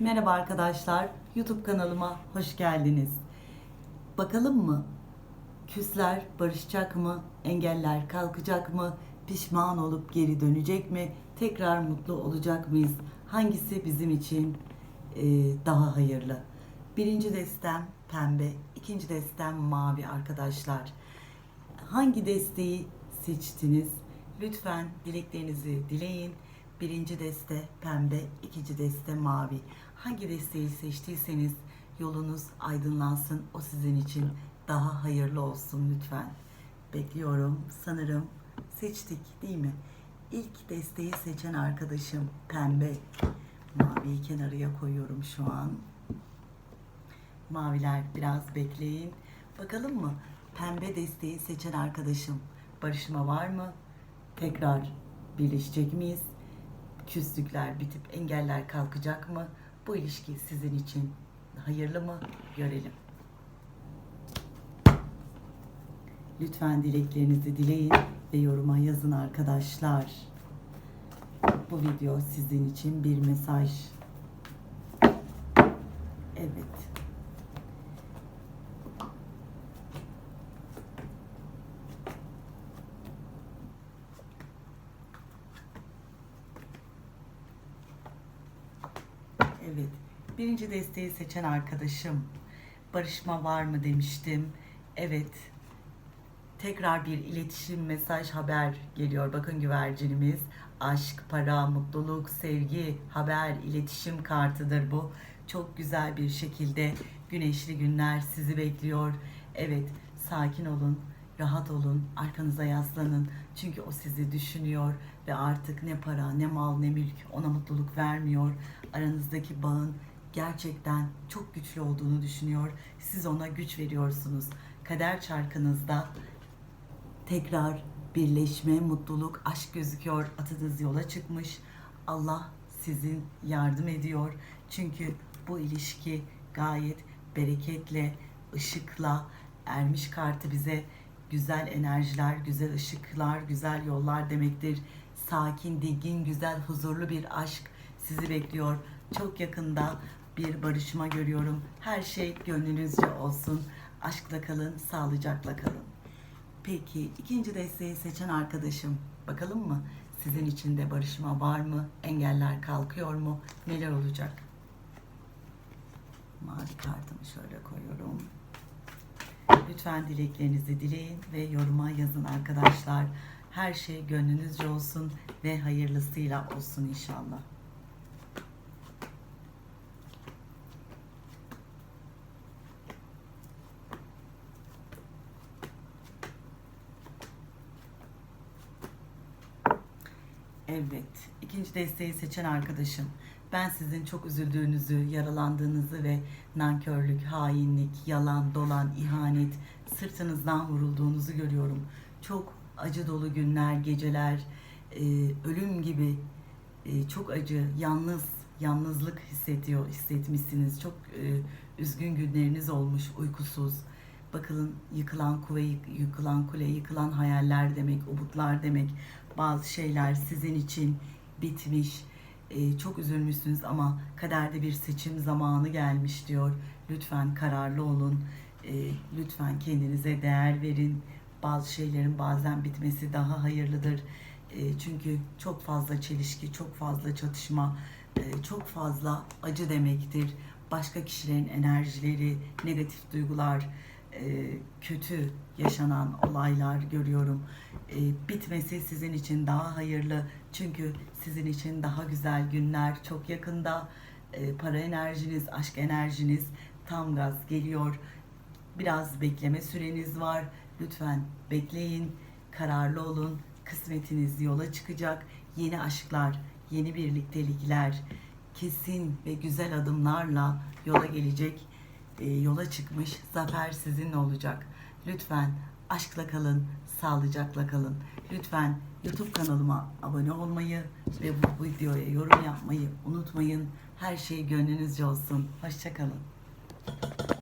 Merhaba arkadaşlar, YouTube kanalıma hoş geldiniz. Bakalım mı? Küsler barışacak mı? Engeller kalkacak mı? Pişman olup geri dönecek mi? Tekrar mutlu olacak mıyız? Hangisi bizim için e, daha hayırlı? Birinci destem pembe, ikinci destem mavi arkadaşlar. Hangi desteği seçtiniz? Lütfen dileklerinizi dileyin. Birinci deste pembe, ikinci deste mavi. Hangi desteği seçtiyseniz yolunuz aydınlansın. O sizin için daha hayırlı olsun lütfen. Bekliyorum. Sanırım seçtik değil mi? İlk desteği seçen arkadaşım pembe. Maviyi kenarıya koyuyorum şu an. Maviler biraz bekleyin. Bakalım mı? Pembe desteği seçen arkadaşım barışma var mı? Tekrar birleşecek miyiz? Küslükler bitip engeller kalkacak mı? Bu ilişki sizin için hayırlı mı? Görelim. Lütfen dileklerinizi dileyin ve yoruma yazın arkadaşlar. Bu video sizin için bir mesaj. Evet. Evet. Birinci desteği seçen arkadaşım. Barışma var mı demiştim. Evet. Tekrar bir iletişim, mesaj, haber geliyor. Bakın güvercinimiz. Aşk, para, mutluluk, sevgi, haber, iletişim kartıdır bu. Çok güzel bir şekilde güneşli günler sizi bekliyor. Evet, sakin olun, rahat olun, arkanıza yaslanın. Çünkü o sizi düşünüyor ve artık ne para, ne mal, ne mülk ona mutluluk vermiyor. Aranızdaki bağın gerçekten çok güçlü olduğunu düşünüyor. Siz ona güç veriyorsunuz. Kader çarkınızda tekrar birleşme, mutluluk, aşk gözüküyor. Atınız yola çıkmış. Allah sizin yardım ediyor. Çünkü bu ilişki gayet bereketle, ışıkla ermiş kartı bize güzel enerjiler, güzel ışıklar, güzel yollar demektir. Sakin, dingin, güzel, huzurlu bir aşk sizi bekliyor. Çok yakında bir barışma görüyorum. Her şey gönlünüzce olsun. Aşkla kalın, sağlıcakla kalın. Peki ikinci desteği seçen arkadaşım bakalım mı? Sizin için de barışma var mı? Engeller kalkıyor mu? Neler olacak? Mavi kartımı şöyle koyuyorum. Lütfen dileklerinizi dileyin ve yoruma yazın arkadaşlar. Her şey gönlünüzce olsun ve hayırlısıyla olsun inşallah. Evet, ikinci desteği seçen arkadaşım. Ben sizin çok üzüldüğünüzü, yaralandığınızı ve nankörlük, hainlik, yalan, dolan, ihanet, sırtınızdan vurulduğunuzu görüyorum. Çok acı dolu günler, geceler, e, ölüm gibi e, çok acı, yalnız, yalnızlık hissediyor, hissetmişsiniz. Çok e, üzgün günleriniz olmuş, uykusuz. Bakın yıkılan kule, yıkılan kule, yıkılan hayaller demek, umutlar demek. Bazı şeyler sizin için bitmiş. Ee, çok üzülmüşsünüz ama kaderde bir seçim zamanı gelmiş diyor. Lütfen kararlı olun. Ee, lütfen kendinize değer verin. Bazı şeylerin bazen bitmesi daha hayırlıdır. Ee, çünkü çok fazla çelişki, çok fazla çatışma, e, çok fazla acı demektir. Başka kişilerin enerjileri, negatif duygular, e, kötü yaşanan olaylar görüyorum. E, bitmesi sizin için daha hayırlı. Çünkü sizin için daha güzel günler çok yakında. E, para enerjiniz, aşk enerjiniz tam gaz geliyor. Biraz bekleme süreniz var. Lütfen bekleyin, kararlı olun. Kısmetiniz yola çıkacak. Yeni aşklar, yeni birliktelikler, kesin ve güzel adımlarla yola gelecek yola çıkmış. Zafer sizinle olacak. Lütfen aşkla kalın, sağlıcakla kalın. Lütfen YouTube kanalıma abone olmayı ve bu videoya yorum yapmayı unutmayın. Her şey gönlünüzce olsun. Hoşçakalın.